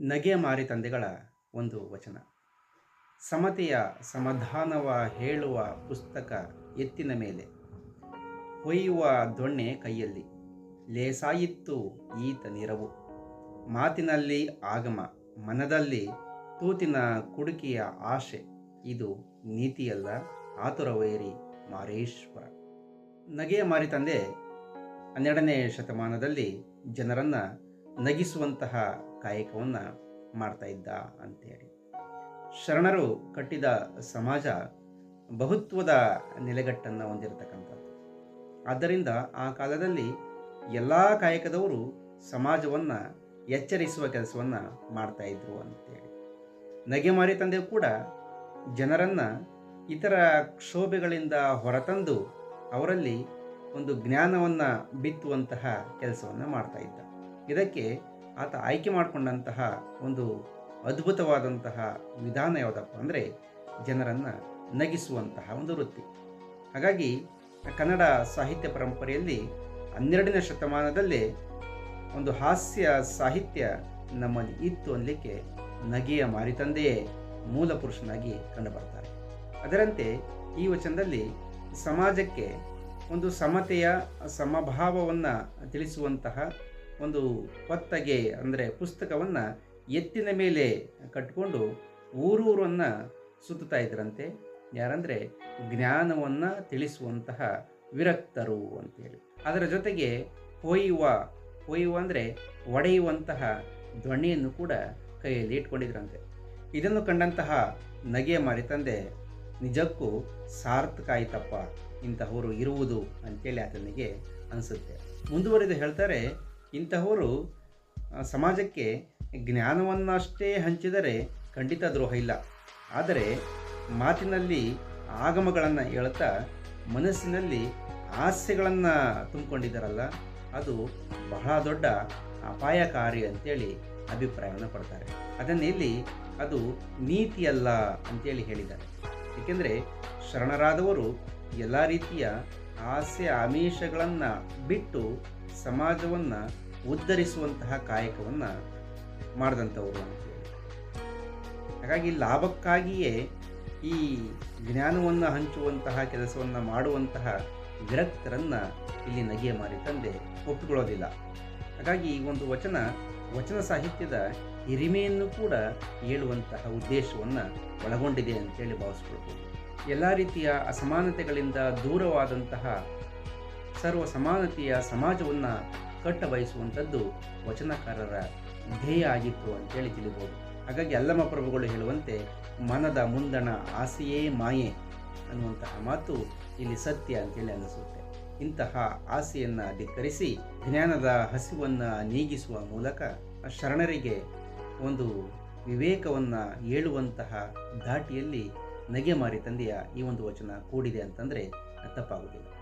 ನಗೆ ಮಾರಿ ತಂದೆಗಳ ಒಂದು ವಚನ. ಸಮತೆಯ ಸಮಾಧಾನವ ಹೇಳುವ ಪುಸ್ತಕ ಎತ್ತಿನ ಮೇಲೆ. ಹೊಯ್ಯುವ ದೊಣ್ಣೆ ಕೈಯಲ್ಲಿ. ಲೇಸಾಯಿತ್ತು ಈತ ನಿರವು. ಮಾತಿನಲ್ಲಿ ಆಗಮ, ಮನದಲ್ಲಿ ತೂತಿನ ಕುಡುಕಿಯ ಆಶೆ. ಇದು ನೀತಿಯಲ್ಲ, ಆತುರವೇರಿ ಮಾರೇಶ್ವರ. ನಗೆಯ ಮಾರಿ ತಂದೆ ಹನ್ನೆರಡನೇ ಶತಮಾನದಲ್ಲಿ ಜನರನ್ನು ನಗಿಸುವಂತಹ ಕಾಯಕವನ್ನು ಮಾಡ್ತಾ ಇದ್ದ ಅಂತೇಳಿ. ಶರಣರು ಕಟ್ಟಿದ ಸಮಾಜ ಬಹುತ್ವದ ನೆಲೆಗಟ್ಟನ್ನು ಹೊಂದಿರತಕ್ಕಂಥದ್ದು. ಆದ್ದರಿಂದ ಆ ಕಾಲದಲ್ಲಿ ಎಲ್ಲ ಕಾಯಕದವರು ಸಮಾಜವನ್ನು ಎಚ್ಚರಿಸುವ ಕೆಲಸವನ್ನು ಮಾಡ್ತಾ ಇದ್ರು ಅಂತೇಳಿ ನಗೆಮಾರಿ ತಂದೆ ಕೂಡ ಜನರನ್ನು ಇತರ ಕ್ಷೋಭೆಗಳಿಂದ ಹೊರತಂದು ಅವರಲ್ಲಿ ಒಂದು ಜ್ಞಾನವನ್ನು ಬಿತ್ತುವಂತಹ ಕೆಲಸವನ್ನು ಮಾಡ್ತಾ ಇದ್ದ ಇದಕ್ಕೆ ಆತ ಆಯ್ಕೆ ಮಾಡಿಕೊಂಡಂತಹ ಒಂದು ಅದ್ಭುತವಾದಂತಹ ವಿಧಾನ ಯಾವುದಪ್ಪ ಅಂದರೆ ಜನರನ್ನು ನಗಿಸುವಂತಹ ಒಂದು ವೃತ್ತಿ. ಹಾಗಾಗಿ ಕನ್ನಡ ಸಾಹಿತ್ಯ ಪರಂಪರೆಯಲ್ಲಿ ಹನ್ನೆರಡನೇ ಶತಮಾನದಲ್ಲೇ ಒಂದು ಹಾಸ್ಯ ಸಾಹಿತ್ಯ ನಮ್ಮಲ್ಲಿ ಇತ್ತು ಅನ್ನಲಿಕ್ಕೆ ನಗೆಯ ಮಾರಿತಂದೆಯೇ ಮೂಲ ಪುರುಷನಾಗಿ ಕಂಡುಬರ್ತಾರೆ. ಅದರಂತೆ ಈ ವಚನದಲ್ಲಿ ಸಮಾಜಕ್ಕೆ ಒಂದು ಸಮತೆಯ ಸಮಭಾವವನ್ನು ತಿಳಿಸುವಂತಹ ಒಂದು ಹೊತ್ತಗೆ ಅಂದರೆ ಪುಸ್ತಕವನ್ನು ಎತ್ತಿನ ಮೇಲೆ ಕಟ್ಟಿಕೊಂಡು ಊರೂರನ್ನು ಸುತ್ತುತ್ತಾ ಇದ್ರಂತೆ. ಯಾರಂದರೆ ಜ್ಞಾನವನ್ನು ತಿಳಿಸುವಂತಹ ವಿರಕ್ತರು ಅಂತೇಳಿ. ಅದರ ಜೊತೆಗೆ ಹೊಯ್ಯುವ ಹೊಯ್ಯುವ ಅಂದರೆ ಒಡೆಯುವಂತಹ ಧ್ವನಿಯನ್ನು ಕೂಡ ಕೈಯಲ್ಲಿ ಇಟ್ಕೊಂಡಿದ್ರಂತೆ. ಇದನ್ನು ಕಂಡಂತಹ ನಗೆಯ ಮಾರಿ ತಂದೆ, ನಿಜಕ್ಕೂ ಸಾರ್ಥಕ ಆಯ್ತಪ್ಪ ಇಂತಹವರು ಇರುವುದು ಅಂತೇಳಿ ಆತನಿಗೆ ಅನಿಸುತ್ತೆ. ಮುಂದುವರೆದು ಹೇಳ್ತಾರೆ ಇಂತಹವರು ಸಮಾಜಕ್ಕೆ ಜ್ಞಾನವನ್ನಷ್ಟೇ ಹಂಚಿದರೆ ಖಂಡಿತ ದ್ರೋಹ ಇಲ್ಲ. ಆದರೆ ಮಾತಿನಲ್ಲಿ ಆಗಮಗಳನ್ನು ಹೇಳ್ತಾ ಮನಸ್ಸಿನಲ್ಲಿ ಹಾಸ್ಯಗಳನ್ನು ತುಂಬಿಕೊಂಡಿದ್ದಾರಲ್ಲ, ಅದು ಬಹಳ ದೊಡ್ಡ ಅಪಾಯಕಾರಿ ಅಂತೇಳಿ ಅಭಿಪ್ರಾಯವನ್ನು ಪಡ್ತಾರೆ. ಅದನ್ನು ಇಲ್ಲಿ ಅದು ನೀತಿಯಲ್ಲ ಅಂತೇಳಿ ಹೇಳಿದ್ದಾರೆ. ಏಕೆಂದರೆ ಶರಣರಾದವರು ಎಲ್ಲ ರೀತಿಯ ಹಾಸ್ಯ ಆಮಿಷಗಳನ್ನು ಬಿಟ್ಟು ಸಮಾಜವನ್ನು ಉದ್ಧರಿಸುವಂತಹ ಕಾಯಕವನ್ನು ಮಾಡಿದಂಥವ್ರು ಅಂತೇಳಿ ಹಾಗಾಗಿ ಲಾಭಕ್ಕಾಗಿಯೇ ಈ ಜ್ಞಾನವನ್ನು ಹಂಚುವಂತಹ ಕೆಲಸವನ್ನು ಮಾಡುವಂತಹ ವಿರಕ್ತರನ್ನು ಇಲ್ಲಿ ನಗೆ ಮಾರಿ ತಂದೆ ಒಪ್ಪಿಕೊಳ್ಳೋದಿಲ್ಲ. ಹಾಗಾಗಿ ಈ ಒಂದು ವಚನ ವಚನ ಸಾಹಿತ್ಯದ ಹಿರಿಮೆಯನ್ನು ಕೂಡ ಹೇಳುವಂತಹ ಉದ್ದೇಶವನ್ನು ಒಳಗೊಂಡಿದೆ ಅಂತೇಳಿ ಭಾವಿಸ್ಕೊಳ್ಬೋದು. ಎಲ್ಲ ರೀತಿಯ ಅಸಮಾನತೆಗಳಿಂದ ದೂರವಾದಂತಹ ಸರ್ವ ಸಮಾನತೆಯ ಸಮಾಜವನ್ನು ಕಟ್ಟ ಬಯಸುವಂಥದ್ದು ವಚನಕಾರರ ಧ್ಯೇಯ ಆಗಿತ್ತು ಅಂತೇಳಿ ತಿಳಿಬೋದು. ಹಾಗಾಗಿ ಅಲ್ಲಮ್ಮ ಪ್ರಭುಗಳು ಹೇಳುವಂತೆ ಮನದ ಮುಂದಣ ಆಸೆಯೇ ಮಾಯೆ ಅನ್ನುವಂತಹ ಮಾತು ಇಲ್ಲಿ ಸತ್ಯ ಅಂತೇಳಿ ಅನಿಸುತ್ತೆ ಇಂತಹ ಆಸೆಯನ್ನು ಧಿಕ್ಕರಿಸಿ ಜ್ಞಾನದ ಹಸಿವನ್ನು ನೀಗಿಸುವ ಮೂಲಕ ಶರಣರಿಗೆ ಒಂದು ವಿವೇಕವನ್ನು ಹೇಳುವಂತಹ ಧಾಟಿಯಲ್ಲಿ ನಗೆ ಮಾರಿ ತಂದೆಯ ಈ ಒಂದು ವಚನ ಕೂಡಿದೆ ಅಂತಂದರೆ ತಪ್ಪಾಗುವುದಿಲ್ಲ